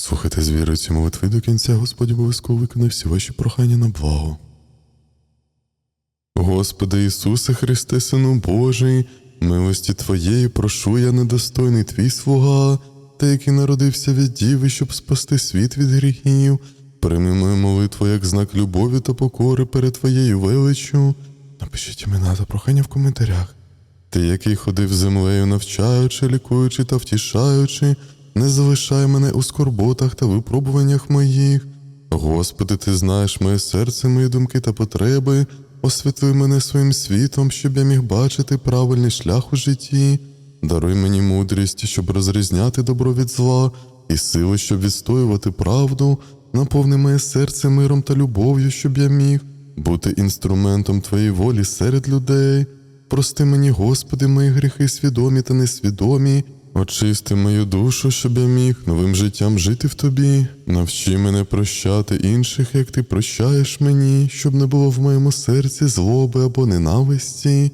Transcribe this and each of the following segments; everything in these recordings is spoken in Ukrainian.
Слухайте з вірою ці молитви до кінця, Господь обов'язково виконає всі ваші прохання на благо. Господи Ісусе Христе, Сину Божий, милості Твоєї прошу я недостойний Твій слуга, та який народився від Діви, щоб спасти світ від гріхів. Прийми мою молитву як знак любові та покори перед Твоєю величчю. Напишіть імена та прохання в коментарях. Ти, який ходив землею, навчаючи, лікуючи та втішаючи, не залишай мене у скорботах та випробуваннях моїх. Господи, ти знаєш моє серце, мої думки та потреби. Освітли мене своїм світом, щоб я міг бачити правильний шлях у житті. Даруй мені мудрість, щоб розрізняти добро від зла, і сили, щоб відстоювати правду. Наповни моє серце миром та любов'ю, щоб я міг бути інструментом Твоєї волі серед людей. Прости мені, Господи, мої гріхи свідомі та несвідомі. Очисти мою душу, щоб я міг новим життям жити в тобі. Навчи мене прощати інших, як ти прощаєш мені, щоб не було в моєму серці злоби або ненависті.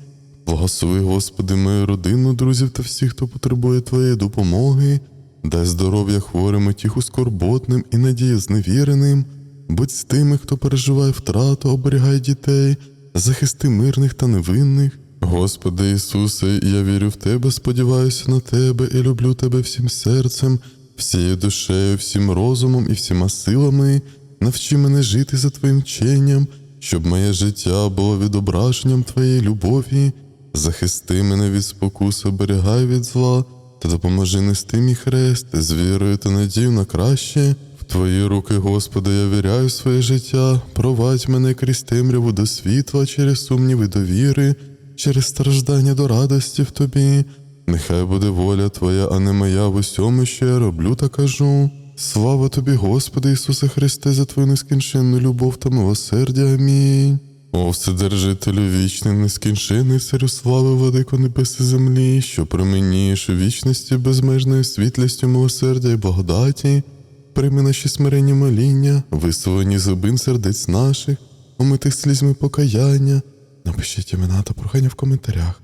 Благослови, Господи, мою родину, друзів та всіх, хто потребує Твоєї допомоги. Дай здоров'я хворим, тіху скорботним і надію зневіреним. Будь з тими, хто переживає втрату, оберігай дітей, захисти мирних та невинних. Господи Ісусе, я вірю в Тебе, сподіваюся на Тебе і люблю Тебе всім серцем, всією душею, всім розумом і всіма силами. Навчи мене жити за Твоїм вченням, щоб моє життя було відображенням Твоєї любові. Захисти мене від спокуси, оберігай від зла, та допоможи нести мій хрест з вірою та надію на краще. В Твої руки, Господи, я віряю своє життя, провадь мене крізь темряву до світла, через сумніви до віри, через страждання до радості в Тобі. Нехай буде воля Твоя, а не моя в усьому, що я роблю та кажу. Слава тобі, Господи Ісусе Христе, за Твою нескінченну любов та милосердя. Амінь. О, Вседержителю вічний, нескінчений царю слави, владико небес і землі, що променієш у вічності безмежною світлістю милосердя і благодаті, прийми наші смиренні моління, висловлені зубин сердець наших, омитих слізьми покаяння. Напишіть імена та прохання в коментарях.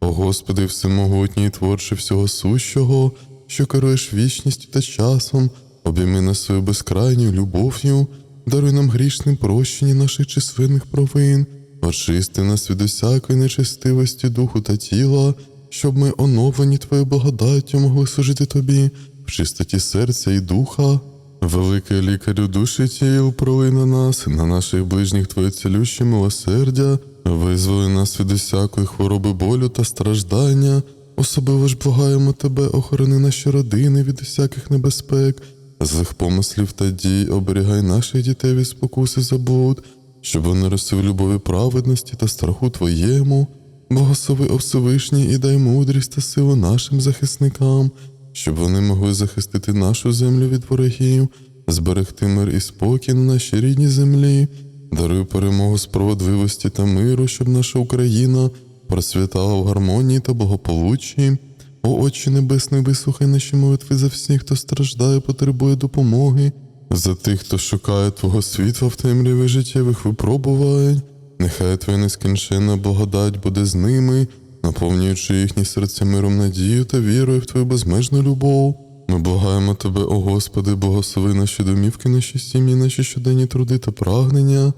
О Господи, всемогутній творче всього сущого, що керуєш вічністю та часом, обійми нас свою безкрайню любов'ю, даруй нам грішним прощення наших численних провин, очисти нас від усякої нечестивості духу та тіла, щоб ми, оновлені Твоєю благодаттю, могли служити Тобі в чистоті серця і духа. Великий лікарю душі тіл, пролий на нас, і на наших ближніх Твоє цілюще милосердя, визволи нас від усякої хвороби болю та страждання. Особливо ж благаємо Тебе, охорони наші родини від усяких небезпек, злих помислів та дій, оберігай наших дітей від спокуси заблуд, щоб вони росли в любові праведності та страху Твоєму. Благослови о Всевишній і дай мудрість та силу нашим захисникам, щоб вони могли захистити нашу землю від ворогів, зберегти мир і спокій на нашій рідній землі, даруй перемогу справедливості та миру, щоб наша Україна процвітала в гармонії та благополуччі. О Отче Небесний, вислухай наші молитви за всіх, хто страждає, потребує допомоги, за тих, хто шукає Твого світла в темряві життєвих випробувань. Нехай Твоя нескінченна благодать буде з ними, наповнюючи їхні серця миром надію та вірою в Твою безмежну любов. Ми благаємо Тебе, о Господи, благослови наші домівки, наші сім'ї, наші щоденні труди та прагнення.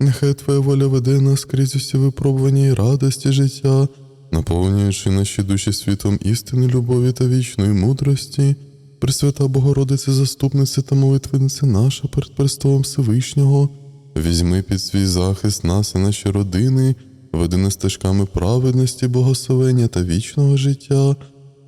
Нехай Твоя воля веде нас крізь усі випробування і радості життя, наповнюючи наші душі світом істини, любові та вічної мудрості. Пресвята Богородице, заступниця та молитвениця наша перед престолом Всевишнього. Візьми під свій захист нас і наші родини, веди нас стежками праведності, благословення та вічного життя.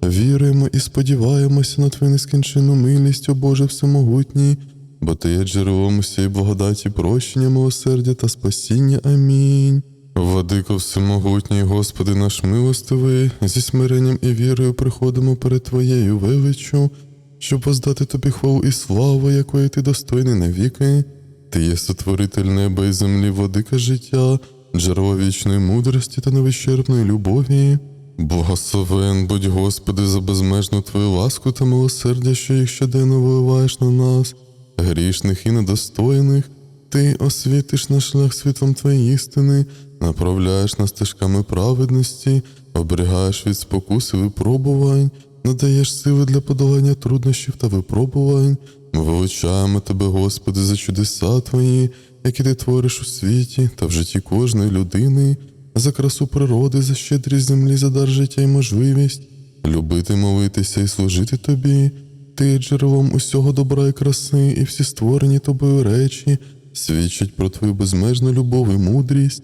Віруємо і сподіваємося на Твою нескінченну милість, о Боже Всемогутній, бо Ти є джерелом усієї благодаті, прощення, милосердя та спасіння. Амінь. Владико Всемогутній, Господи наш милостивий, зі смиренням і вірою приходимо перед Твоєю величчю, щоб воздати Тобі хвалу і славу, якої Ти достойний навіки. Ти є сотворитель неба і землі, владика життя, джерело вічної мудрості та невищерпної любові. Благословен будь Господи за безмежну Твою ласку та милосердя, що їх щоденно виливаєш на нас, грішних і недостойних. Ти освітиш наш шлях світлом Твоєї істини, направляєш нас стежками праведності, оберігаєш від спокуси випробувань, надаєш сили для подолання труднощів та випробувань. Ми вилучаємо тебе, Господи, за чудеса Твої, які ти твориш у світі та в житті кожної людини, за красу природи, за щедрість землі, за дар життя і можливість любити, молитися і служити тобі. Ти є джерелом усього добра і краси, і всі створені тобою речі свідчать про твою безмежну любов і мудрість.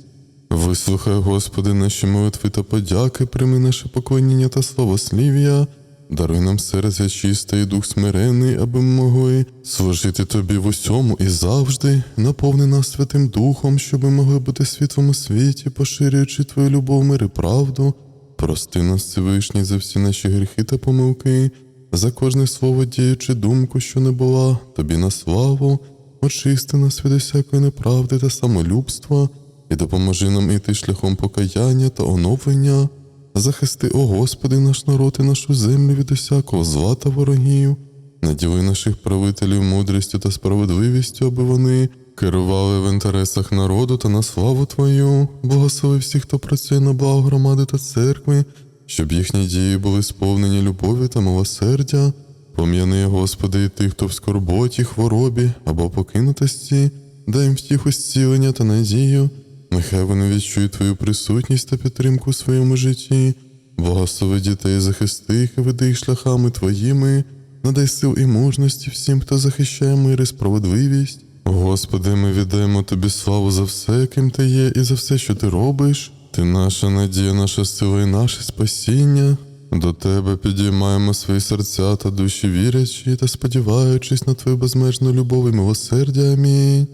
Вислухай, Господи, наші молитви та подяки, прийми наше поклоніння та славослів'я, даруй нам серце чисте і дух смирений, аби ми могли служити Тобі в усьому і завжди, наповни нас Святим Духом, щоб ми могли бути світлом у світі, поширюючи Твою любов, мир і правду. Прости нас, Всевишній, за всі наші гріхи та помилки, за кожне слово дію чи думку, що не була, тобі на славу, очисти нас від усякої неправди та самолюбства, і допоможи нам іти шляхом покаяння та оновлення. Захисти, о Господи, наш народ і нашу землю від усякого зла та ворогів. Наділи наших правителів мудрістю та справедливістю, аби вони керували в інтересах народу та на славу Твою, благослови всіх, хто працює на благо громади та церкви, щоб їхні дії були сповнені любові та милосердя. Пом'яни, Господи, і тих, хто в скорботі, хворобі або покинутості, дай їм втіху зцілення та надію. Нехай вони відчують Твою присутність та підтримку у своєму житті. Благослови дітей, захисти їх веди їх шляхами Твоїми, надай сил і мужності всім, хто захищає мир і справедливість. Господи, ми віддаємо Тобі славу за все, яким Ти є, і за все, що Ти робиш. Ти наша надія, наша сила і наше спасіння. До Тебе підіймаємо свої серця та душі вірячі та сподіваючись на Твою безмежну любов і милосердя. Амінь.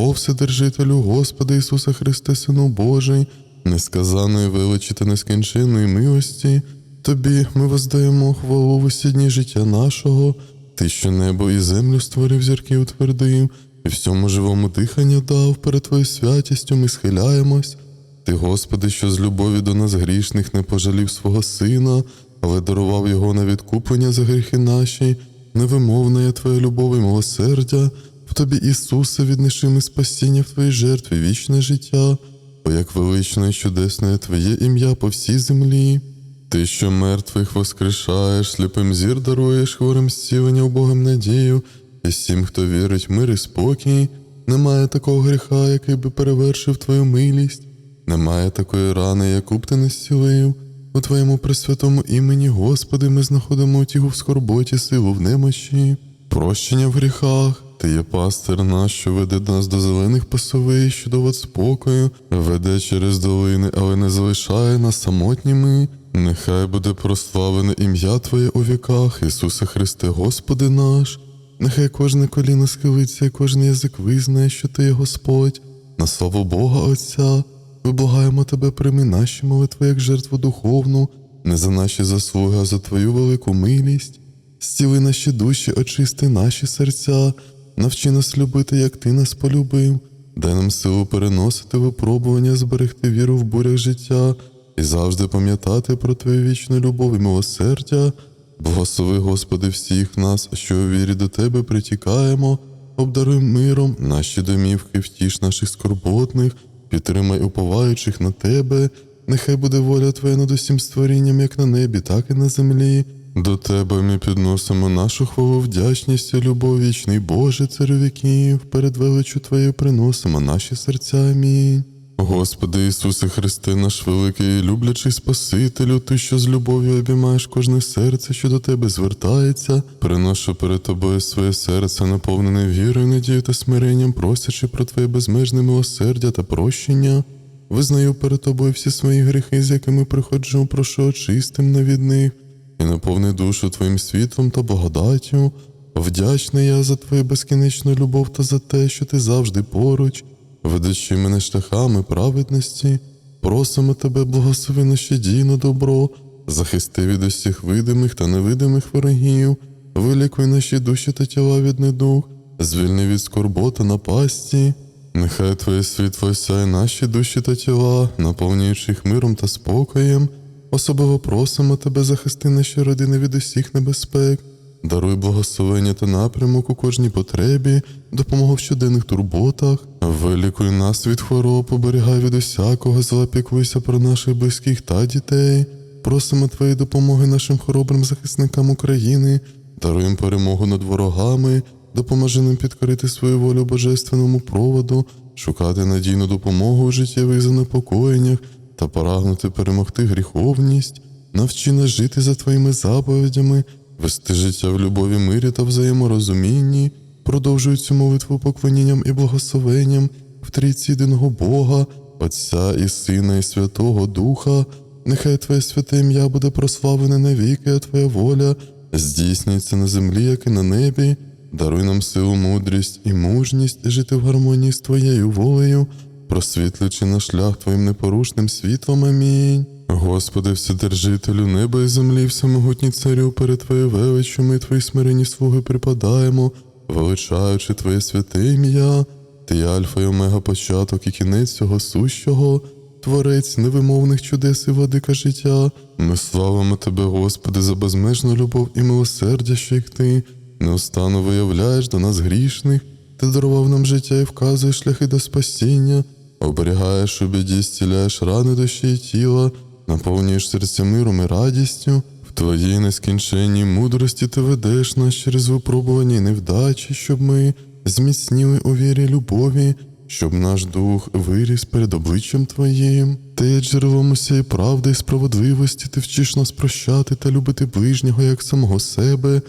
О Вседержителю Господи Ісуса Христе, Сину Божий, несказаної величі та нескінченної милості, Тобі ми воздаємо хвалу в усі дні життя нашого, Ти, що небо і землю створив зірки утвердив, і всьому живому дихання дав, перед Твоєю святістю ми схиляємось. Ти, Господи, що з любові до нас грішних не пожалів свого Сина, але дарував Його на відкуплення за гріхи наші, невимовна є Твоя любов і милосердя, Тобі, Ісусе, віднеши спасіння в Твоїй жертві, вічне життя, бо як величне і чудесне Твоє ім'я по всій землі. Ти, що мертвих воскрешаєш, сліпим зір даруєш, хворим зцілення, убогим надію, і всім, хто вірить, мир і спокій, немає такого гріха, який би перевершив Твою милість. Немає такої рани, яку б ти не зцілив. У Твоєму пресвятому імені, Господи, ми знаходимо утіху в скорботі, силу в немощі, прощення в гріхах. Ти є пастир наш, що веде нас до зелених пасовий, що до спокою, веде через долини, але не залишає нас самотніми. Нехай буде прославлене ім'я Твоє у віках, Ісусе Христе, Господи наш. Нехай кожне коліно схилиться, і кожен язик визнає, що Ти є Господь, на славу Бога Отця. Виблагаємо тебе, прийми наші молитви як жертву духовну, не за наші заслуги, а за Твою велику милість. Стіли наші душі, очисти наші серця, навчи нас любити, як Ти нас полюбив, дай нам силу переносити випробування, зберегти віру в бурях життя. І завжди пам'ятати про Твою вічну любов і милосердя. Благослови, Господи, всіх нас, що у вірі до Тебе притікаємо, обдаруй миром наші домівки, втіш наших скорботних, підтримай уповаючих на Тебе, нехай буде воля Твоя над усім створінням, як на небі, так і на землі. До Тебе ми підносимо нашу хвалу вдячність і любов вічний Боже, царю віків, перед величю Твоєю приносимо наші серця. Амінь. Господи Ісусе Христе, наш великий люблячий Спасителю, Ти, що з любов'ю обіймаєш кожне серце, що до Тебе звертається, приношу перед Тобою своє серце, наповнене вірою, надією та смиренням, просячи про Твоє безмежне милосердя та прощення. Визнаю перед Тобою всі свої гріхи, з якими приходжу, прошу очисти мене від них, і наповни душу Твоїм світлом та благодаттю. Вдячний я за Твою безкінечну любов та за те, що Ти завжди поруч ведучи мене шляхами праведності, просимо тебе, благослови наші дії на добро, захисти від усіх видимих та невидимих ворогів, вилікуй наші душі та тіла від недуг, звільни від скорботи напасті. Нехай Твоє світло осяє наші душі та тіла, наповнюючи їх миром та спокоєм. Особливо просимо тебе захисти наші родини від усіх небезпек. Даруй благословення та напрямок у кожній потребі, допомогу в щоденних турботах, вилікуй нас від хвороб, оберігай від усякого, зла, піклуйся про наших близьких та дітей. Просимо Твоєї допомоги нашим хоробрим захисникам України, даруй перемогу над ворогами, допоможи нам підкорити свою волю божественному проводу, шукати надійну допомогу у життєвих занепокоєннях та прагнути перемогти гріховність. Навчи нас жити за твоїми заповідями, вести життя в любові, мирі та взаєморозумінні, продовжуй цю молитву поклонінням і благословенням в трійці єдиного Бога, Отця і Сина, і Святого Духа. Нехай Твоє святе ім'я буде прославлене навіки, а Твоя воля здійснюється на землі, як і на небі. Даруй нам силу, мудрість і мужність жити в гармонії з Твоєю волею, просвітлюючи наш шлях Твоїм непорушним світлом. Амінь. Господи, Вседержителю неба і землі, всемогутній царю, перед Твоєю величчю ми Твої смирені слуги припадаємо, величаючи Твоє святе ім'я. Ти Альфа і Омега початок і кінець цього сущого, Творець невимовних чудес і владика життя. Ми славимо Тебе, Господи, за безмежну любов і милосердя, що як Ти неустанно виявляєш до нас грішних, Ти дарував нам життя і вказуєш шляхи до спасіння, оберігаєш у біді, зціляєш рани душі і тіла, наповнюєш серця миром і радістю. В Твоїй нескінченній мудрості ти ведеш нас через випробування і невдачі, щоб ми зміцніли у вірі любові, щоб наш дух виріс перед обличчям Твоїм. Ти є джерелом усієї правди і справедливості, ти вчиш нас прощати та любити ближнього як самого себе.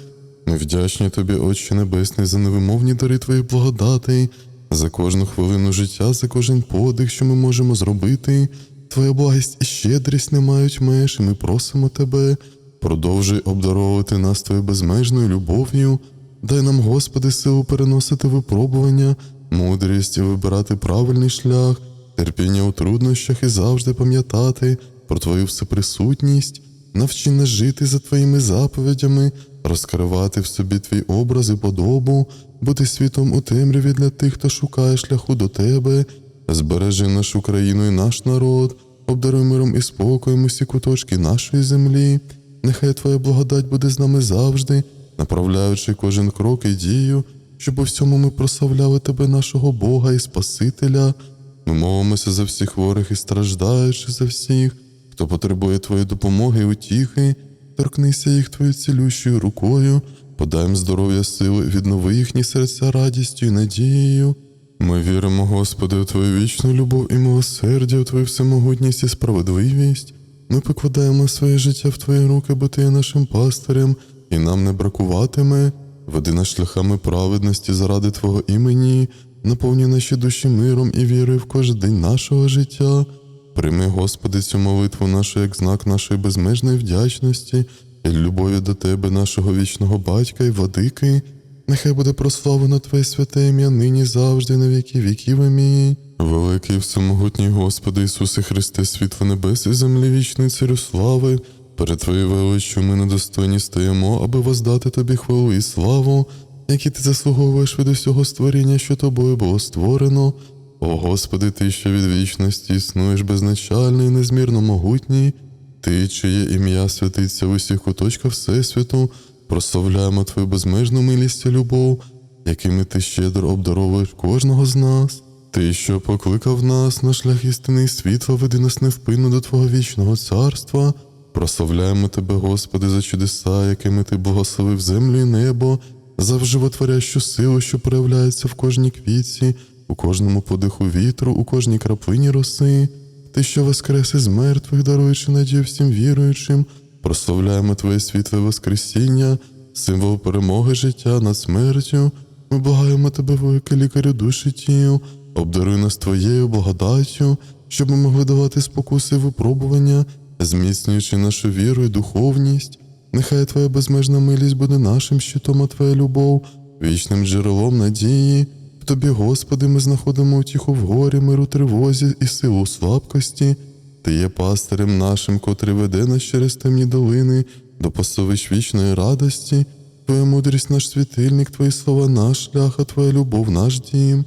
Ми вдячні тобі, Отче Небесний, за невимовні дари Твоїх благодати, за кожну хвилину життя, за кожен подих, що ми можемо зробити. Твоя благість і щедрість не мають меж, і ми просимо тебе, продовжуй обдаровувати нас Твоєю безмежною любов'ю. Дай нам, Господи, силу переносити випробування, мудрість і вибирати правильний шлях, терпіння у труднощах і завжди пам'ятати про Твою всеприсутність, навчи нас жити за Твоїми заповідями, розкривати в собі Твій образ і подобу, бути світом у темряві для тих, хто шукає шляху до Тебе, збережи нашу країну і наш народ, обдаруй миром і спокоєм усі куточки нашої землі. Нехай Твоя благодать буде з нами завжди, направляючи кожен крок і дію, щоб у всьому ми прославляли Тебе, нашого Бога і Спасителя. Ми молимося за всіх хворих і страждаючи за всіх, хто потребує Твоєї допомоги і утіхи, торкнися їх Твоєю цілющою рукою, подай їм здоров'я сили, віднови їхні серця радістю і надією. Ми віримо, Господи, у Твою вічну любов і милосердя, у Твою всемогутність і справедливість. Ми покладаємо своє життя в Твої руки, бо Ти є нашим пастирем, і нам не бракуватиме. Веди нас шляхами праведності заради Твого імені, наповні наші душі миром і вірою в кожен день нашого життя. Прийми, Господи, цю молитву нашу як знак нашої безмежної вдячності любові до Тебе, нашого вічного батька і владики. Нехай буде прославлено Твоє святе ім'я нині завжди, на віки віків. Амінь. Великий всемогутній Господи Ісусе Христе, світло небес і землі вічний царю слави. Перед Твоєю величчю ми недостойні стоїмо, аби воздати Тобі хвалу і славу, які ти заслуговуєш від усього створіння, що тобою було створено. О Господи, Ти, що від вічності існуєш безначальний, і незмірно могутній, Ти, чиє ім'я святиться в усіх куточках Всесвіту, прославляємо Твою безмежну милість і любов, якими ти щедро обдаровуєш кожного з нас. Ти, що покликав нас на шлях істини і світла, веди нас невпинно до Твого вічного царства. Прославляємо Тебе, Господи, за чудеса, якими Ти благословив землю і небо, за животворящу силу, що проявляється в кожній квітці, у кожному подиху вітру, у кожній краплині роси. Ти, що воскрес із мертвих, даруючи надію всім віруючим, прославляємо Твоє світле Воскресіння, символ перемоги життя над смертю. Ми благаємо Тебе, великий лікарю душі тіл, обдаруй нас Твоєю благодаттю, щоб ми могли давати спокуси випробування, зміцнюючи нашу віру і духовність. Нехай Твоя безмежна милість буде нашим щитом, а Твоя любов, вічним джерелом надії. Тобі, Господи, ми знаходимо утіху в горі, миру, тривозі і силу слабкості. Ти є пастирем нашим, котрий веде нас через темні долини до пасовищ вічної радості. Твоя мудрість наш світильник, Твої слова наш шлях, а Твоя любов наш дім.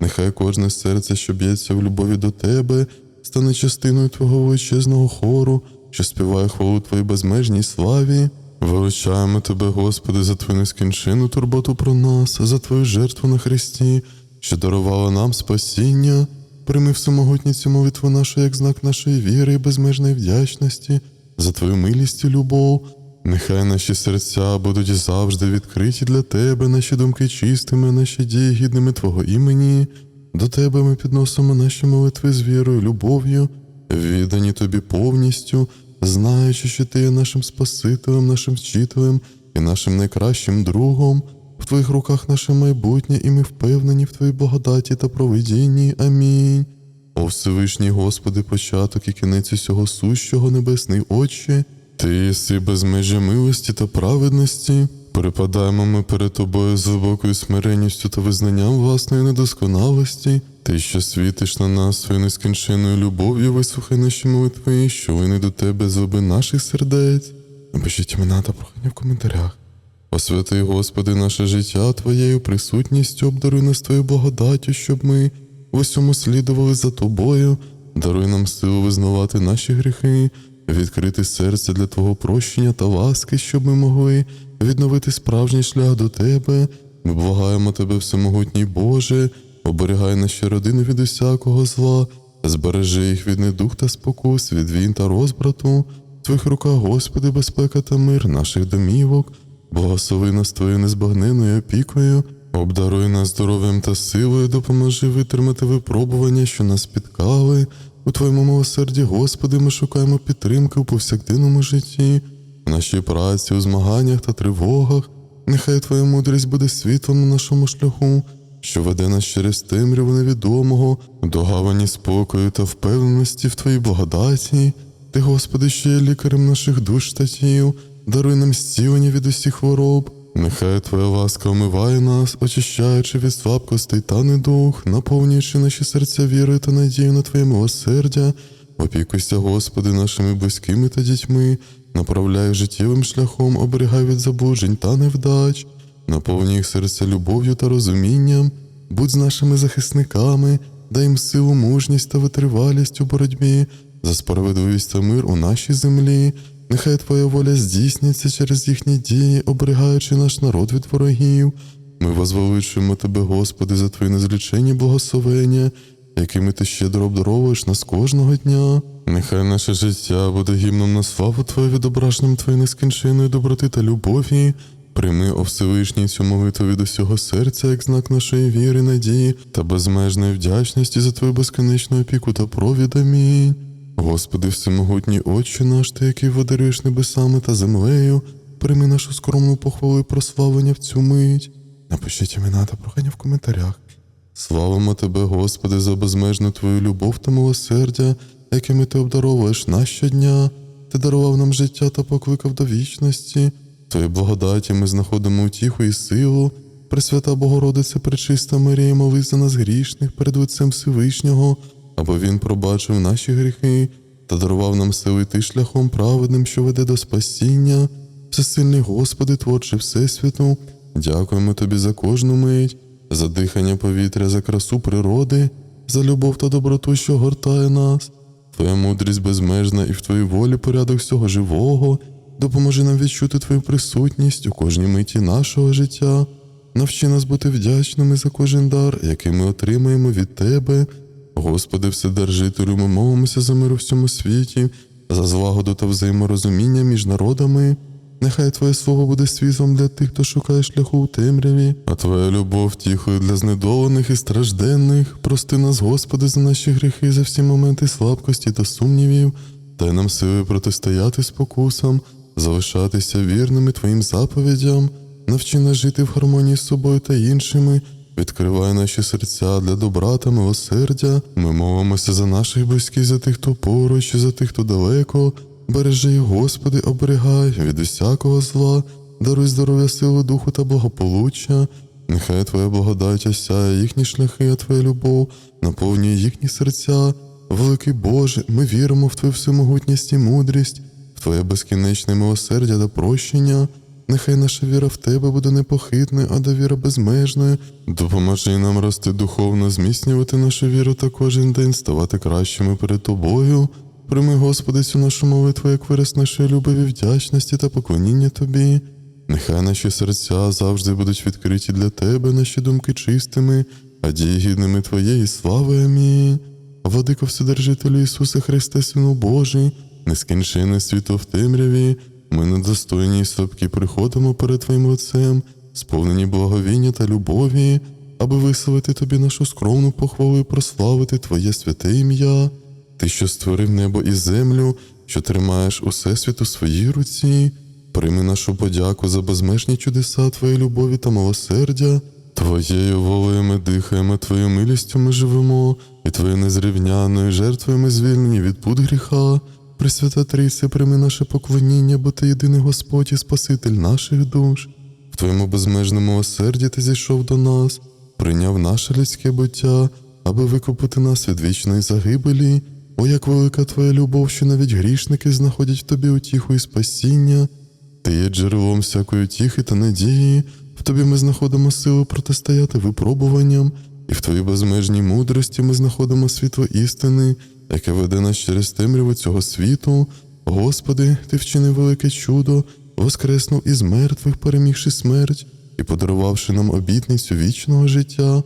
Нехай кожне серце, що б'ється в любові до Тебе, стане частиною Твого величезного хору, що співає хвалу Твоїй безмежній славі. Величаємо Тебе, Господи, за Твою нескінченну турботу про нас, за Твою жертву на Христі, що дарувала нам спасіння. Прийми всемогутню цю молитву нашу як знак нашої віри і безмежної вдячності, за Твою милість і любов, Нехай наші серця будуть завжди відкриті для тебе, наші думки чистими, наші дії гідними Твого імені. До Тебе ми підносимо наші молитви з вірою, любов'ю, віддані Тобі повністю, знаючи, що Ти є нашим Спасителем, нашим вчителем і нашим найкращим другом. В Твоїх руках наше майбутнє, і ми впевнені в Твоїй благодаті та провидінні. Амінь. О Всевишній Господи, початок і кінець усього сущого, небесний Отче, Ти єси безмежя милості та праведності. Припадаємо ми перед тобою з глибокою смиренністю та визнанням власної недосконалості. Ти, що світиш на нас своєю нескінченною любов'ю, вислухай наші молитви, що вони до тебе зуби наших сердець. Напишіть імена та прохання в коментарях. Освяти, Господи, наше життя Твоєю присутністю, обдаруй нас Твоєю благодаттю, щоб ми в усьому слідували за Тобою, даруй нам силу визнавати наші гріхи, відкрити серце для Твого прощення та ласки, щоб ми могли відновити справжній шлях до Тебе. Ми благаємо Тебе, всемогутній Боже, оберігай наші родини від усякого зла, збережи їх від недух та спокус, від війн та розбрату. В Твоїх руках, Господи, безпека та мир наших домівок. Благослови нас Твоєю незбагненною опікою, обдаруй нас здоров'ям та силою, допоможи витримати випробування, що нас спіткали. У Твоєму милосерді, Господи, ми шукаємо підтримки у повсякденному житті, в нашій праці, у змаганнях та тривогах. Нехай Твоя мудрість буде світлом на нашому шляху, що веде нас через темряву невідомого, до гавані спокою та впевненості в Твоїй благодаті. Ти, Господи, що є лікарем наших душ та тіл, даруй нам зцілення від усіх хвороб. Нехай Твоя ласка омиває нас, очищаючи від слабкостей та недух, наповнюючи наші серця вірою та надією на Твоє милосердя. Опікуйся, Господи, нашими близькими та дітьми, направляй життєвим шляхом, оберігай від заблуджень та невдач, наповнюй їх серця любов'ю та розумінням, будь з нашими захисниками, дай їм силу, мужність та витривалість у боротьбі, за справедливість та мир у нашій землі. Нехай Твоя воля здійсниться через їхні дії, оберігаючи наш народ від ворогів. Ми возвеличуємо Тебе, Господи, за Твої незліченні благословення, якими Ти щедро обдаровуєш нас кожного дня. Нехай наше життя буде гімном на славу Твою відображенням Твоєї нескінченної доброти та любові. Прийми, о Всевишній, цю молитву від усього серця, як знак нашої віри, надії та безмежної вдячності за Твою безконечну опіку та провід. Амінь. Господи, всемогутній Отче наш, Ти, який водаруєш небесами та землею, прийми нашу скромну похвалу і прославлення в цю мить. Напишіть імена та прохання в коментарях. Славимо Тебе, Господи, за безмежну Твою любов та милосердя, якими Ти обдаровуєш нас щодня. Ти дарував нам життя та покликав до вічності. В Твоїй благодаті ми знаходимо утіху і силу. Пресвята Богородице, пречиста Марія, молись за нас грішних перед лицем Всевишнього, аби Він пробачив наші гріхи та дарував нам сили йти шляхом праведним, що веде до спасіння. Всесильний Господи, творче Всесвіту, дякуємо Тобі за кожну мить, за дихання повітря, за красу природи, за любов та доброту, що гортає нас. Твоя мудрість безмежна і в Твоїй волі порядок всього живого. Допоможи нам відчути Твою присутність у кожній миті нашого життя. Навчи нас бути вдячними за кожен дар, який ми отримаємо від Тебе. Господи, Вседержителю, ми молимося за мир у всьому світі, за злагоду та взаєморозуміння між народами. Нехай Твоє слово буде світлом для тих, хто шукає шляху у темряві, а Твоя любов тіхою для знедолених і стражденних. Прости нас, Господи, за наші гріхи, за всі моменти слабкості та сумнівів. Дай нам сили протистояти спокусам, залишатися вірними Твоїм заповідям, навчи нас жити в гармонії з собою та іншими. Відкривай наші серця для добра та милосердя. Ми молимося за наших близьких, за тих, хто поруч, і за тих, хто далеко. Бережи Господи, оберігай від усякого зла, даруй здоров'я, силу, духу та благополуччя. Нехай Твоя благодать осяє їхні шляхи, а Твоя любов наповнює їхні серця. Великий Боже, ми віримо в Твою всемогутність і мудрість, в Твоє безкінечне милосердя та прощення. Нехай наша віра в Тебе буде непохитною, а довіра безмежною. Допоможи нам рости духовно, зміцнювати нашу віру та кожен день ставати кращими перед Тобою. Прийми, Господи, цю нашу молитву, як вираз нашої любові, вдячності та поклоніння Тобі. Нехай наші серця завжди будуть відкриті для Тебе, наші думки чистими, а дії гідними Твоєї слави. Амінь. Владико Вседержителю Ісусе Христе, Сину Божий, нескінчене світло в темряві, Ми недостойні і слабкі приходимо перед Твоїм лицем, сповнені благовіння та любові, аби висловити Тобі нашу скромну похвалу і прославити Твоє святе ім'я. Ти, що створив небо і землю, що тримаєш усе світ у своїй руці, прийми нашу подяку за безмежні чудеса Твоєї любові та милосердя. Твоєю волею ми дихаємо, Твоєю милістю ми живемо, і Твоєю незрівняною жертвою ми звільнені від пут гріха. Пресвята Трійце, прийми наше поклоніння, бо Ти єдиний Господь і Спаситель наших душ. В Твоєму безмежному осерді Ти зійшов до нас, прийняв наше людське буття, аби викупити нас від вічної загибелі. О, як велика Твоя любов, що навіть грішники знаходять в Тобі утіху і спасіння. Ти є джерелом всякої утіхи та надії, в тобі ми знаходимо силу протистояти випробуванням, і в твоїй безмежній мудрості ми знаходимо світло істини, яке веде нас через темряву цього світу. Господи, Ти вчинив велике чудо, воскреснув із мертвих, перемігши смерть і подарувавши нам обітницю вічного життя.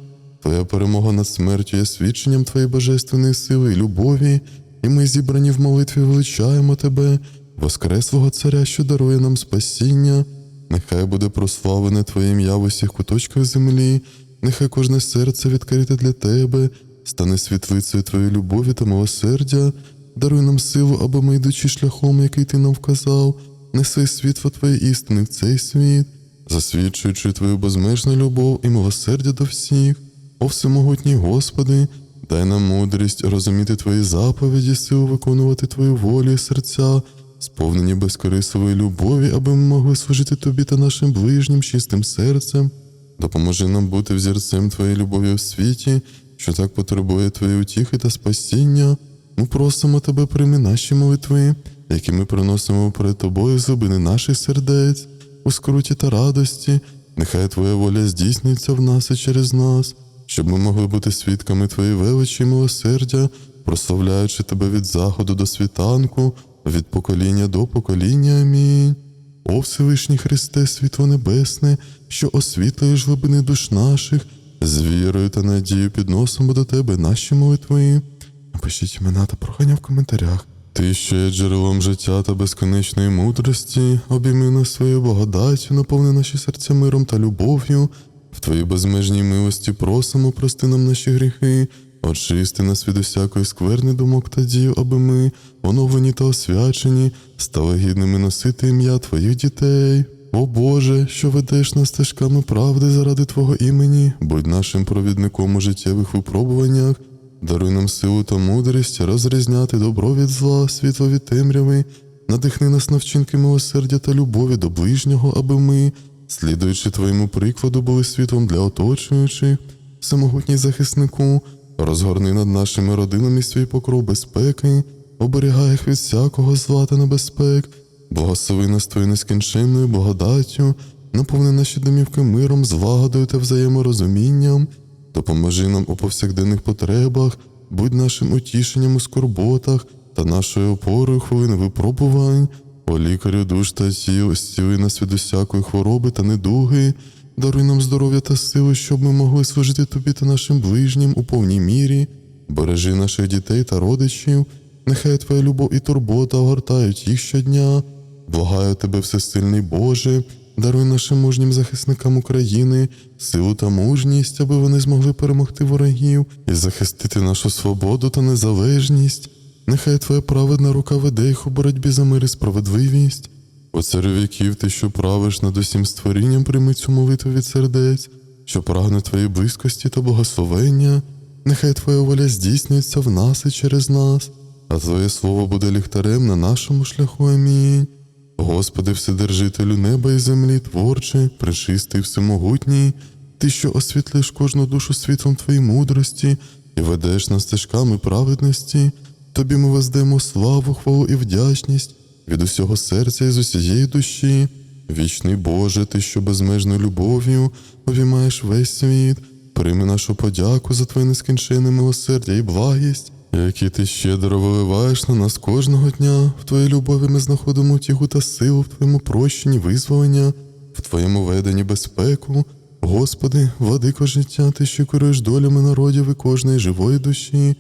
Твоя перемога над смертю є свідченням Твоєї божественної сили і любові, і ми зібрані в молитві величаємо Тебе, Воскреслого Царя, що дарує нам спасіння. Нехай буде прославлене Твоє ім'я в усіх куточках землі, нехай кожне серце відкрите для Тебе, стане світлицею Твоєї любові та милосердя, даруй нам силу, аби ми, йдучи шляхом, який Ти нам вказав, неси світло Твоєї істини в цей світ, засвідчуючи Твою безмежну любов і милосердя до всіх. О всемогутній Господи, дай нам мудрість розуміти Твої заповіді, силу виконувати Твою волю і серця, сповнені безкорисової любові, аби ми могли служити Тобі та нашим ближнім чистим серцем. Допоможи нам бути взірцем Твоєї любові у світі, що так потребує Твоєї утіхи та спасіння. Ми просимо Тебе, прийми наші молитви, які ми приносимо перед Тобою з глибини наших сердець, у скруті та радості. Нехай Твоя воля здійснюється в нас і через нас, щоб ми могли бути свідками Твоєї величі і милосердя, прославляючи Тебе від заходу до світанку, від покоління до покоління. Амінь. О Всевишній Христе, світло небесне, що освітлюєш глибини душ наших, з вірою та надією підносимо до Тебе наші молитви. Напишіть імена та прохання в коментарях. Ти, що є джерелом життя та безконечної мудрості, обійми нас своєю благодаттю, наповни наші серця миром та любов'ю. В Твоїй безмежній милості просимо, прости нам наші гріхи, очисти нас від усякої скверни думок та дію, аби ми, оновлені та освячені, стали гідними носити ім'я Твоїх дітей. О Боже, що ведеш нас стежками правди заради Твого імені, будь нашим провідником у життєвих випробуваннях, даруй нам силу та мудрість розрізняти добро від зла, світло від темряви, надихни нас на вчинки милосердя та любові до ближнього, аби ми, слідуючи Твоєму прикладу, були світлом для оточуючих, всемогутній захиснику, розгорни над нашими родинами свій покров безпеки, оберігай їх від всякого зла та небезпек, благослови нас Твоєю нескінченною благодаттю, наповни наші домівки миром, злагодою та взаєморозумінням, допоможи нам у повсякденних потребах, будь нашим утішенням у скорботах та нашою опорою хвилини випробувань. О лікарю душ та тіл, зціли нас від усякої хвороби та недуги, даруй нам здоров'я та сили, щоб ми могли служити тобі та нашим ближнім у повній мірі, бережи наших дітей та родичів, нехай Твоя любов і турбота огортають їх щодня. Благаю тебе, всесильний Боже, даруй нашим мужнім захисникам України силу та мужність, аби вони змогли перемогти ворогів і захистити нашу свободу та незалежність. Нехай Твоя праведна рука веде їх у боротьбі за мир і справедливість. О царю віків, ти, що правиш над усім створінням, прийми цю молитву від сердець, що прагне Твоєї близькості та благословення. Нехай Твоя воля здійснюється в нас і через нас, а Твоє слово буде ліхтарем на нашому шляху. Амінь. Господи, Вседержителю неба і землі, творче, пречистий, всемогутній, Ти, що освітлиш кожну душу світлом Твоєї мудрості і ведеш нас стежками праведності, Тобі ми воздемо славу, хвалу і вдячність від усього серця і з усієї душі. Вічний Боже, Ти, що безмежною любов'ю обіймаєш весь світ, прийми нашу подяку за Твоє нескінченне милосердя і благість, які ти щедро виливаєш на нас кожного дня. В Твоїй любові ми знаходимо тігу та силу в Твоєму прощенні визволення, в Твоєму веденні безпеку. Господи, владико життя, Ти, що керуєш долями народів і кожної живої душі.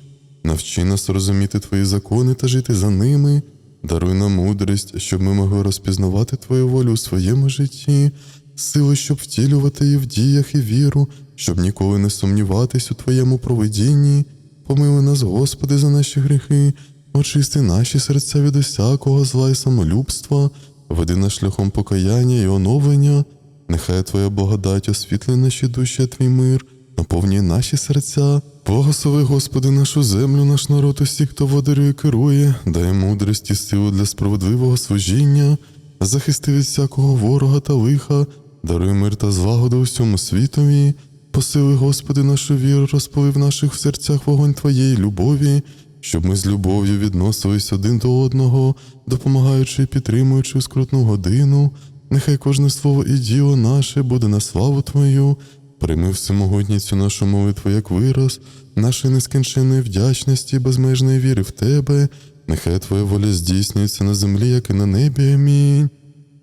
Навчи нас розуміти Твої закони та жити за ними. Даруй нам мудрість, щоб ми могли розпізнавати Твою волю у своєму житті, сили, щоб втілювати її в діях і віру, щоб ніколи не сумніватись у Твоєму провидінні. Помилуй нас, Господи, за наші гріхи, очисти наші серця від усякого зла і самолюбства, веди нас шляхом покаяння і оновлення. Нехай Твоя благодать освітлює наші душі, Твій мир, наповнює наші серця. Благослови, Господи, нашу землю, наш народ, усіх, хто водарює і керує, дай мудрість і силу для справедливого служіння, захисти від всякого ворога та лиха, даруй мир та злагоду усьому світові. Посили, Господи, нашу віру, розпали в наших серцях вогонь Твоєї любові, щоб ми з любов'ю відносились один до одного, допомагаючи і підтримуючи скрутну годину. Нехай кожне слово і діло наше буде на славу Твою. Прийми всемогутній цю нашу молитву як вираз, нашої нескінченної вдячності безмежної віри в Тебе. Нехай Твоя воля здійснюється на землі, як і на небі. Амінь.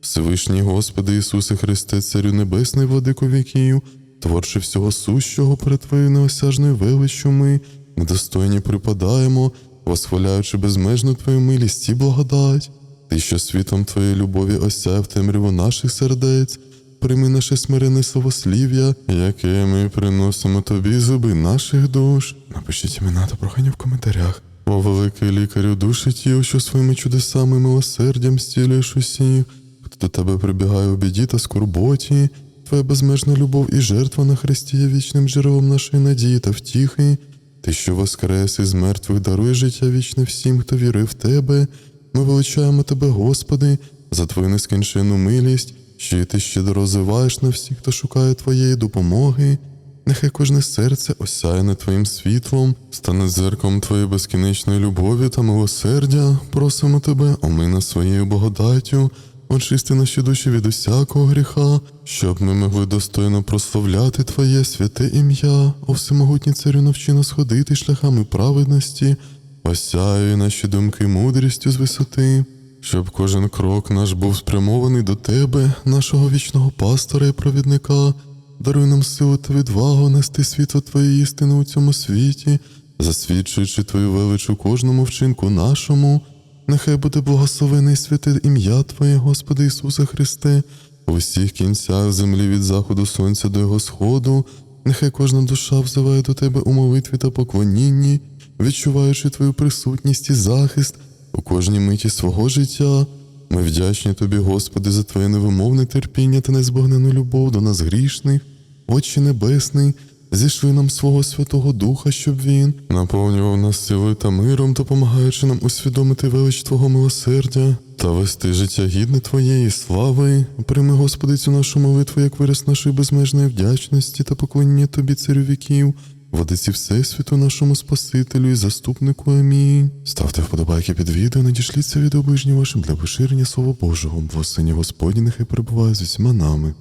Всевишній Господи Ісусе Христе, Царю Небесний, владико віків, творче всього сущого перед Твоєю неосяжною величчю ми, недостойні припадаємо, восхваляючи безмежну Твою милість і благодать. Ти, що світом Твоєї любові осяяв темряву наших сердець, прийми наше смирене словослів'я, яке ми приносимо Тобі зуби наших душ. Напишіть імена та прохання в коментарях. О великий лікарю душі тіл, що своїми чудесами милосердям зцілюєш усіх, хто до тебе прибігає у біді та скорботі, твоя безмежна любов і жертва на Христі є вічним джерелом нашої надії та втіхи. Ти, що воскрес із мертвих дарує життя вічне всім, хто вірив в тебе. Ми величаємо тебе, Господи, за твою нескінченну милість, й ти щедро розвиваєш на всіх, хто шукає твоєї допомоги. Нехай кожне серце осяяне Твоїм світлом, стане дзерком Твоєї безкінечної любові та милосердя. Просимо Тебе, омий нас своєю благодаттю, очисти наші душі від усякого гріха, щоб ми могли достойно прославляти Твоє святе ім'я, о всемогутній царю навчи нас ходити шляхами праведності, осяюй наші думки мудрістю з висоти. Щоб кожен крок наш був спрямований до Тебе, нашого вічного пастора і провідника, Даруй нам силу та відвагу нести світло Твоєї істини у цьому світі, засвідчуючи Твою велич у кожному вчинку нашому. Нехай буде благословене святе ім'я Твоє, Господи Ісусе Христе, у всіх кінцях землі від заходу сонця до його сходу. Нехай кожна душа взиває до Тебе у молитві та поклонінні, відчуваючи Твою присутність і захист у кожній миті свого життя. Ми вдячні Тобі, Господи, за Твоє невимовне терпіння та незбагнену любов до нас грішних, Отче Небесний, зійшли нам свого Святого Духа, щоб Він наповнював нас сили та миром, допомагаючи нам усвідомити велич Твого милосердя та вести життя гідне Твоєї слави. Прийми, Господи, цю нашу молитву, як вираз нашої безмежної вдячності та поклоніння Тобі, царю віків. Владиці Всесвіту нашому Спасителю і заступнику. Амінь. Ставте вподобайки під відео, надішліться відео ближнім вашим для поширення Слова Божого. Благословення Господні нехай перебуває з усіма нами.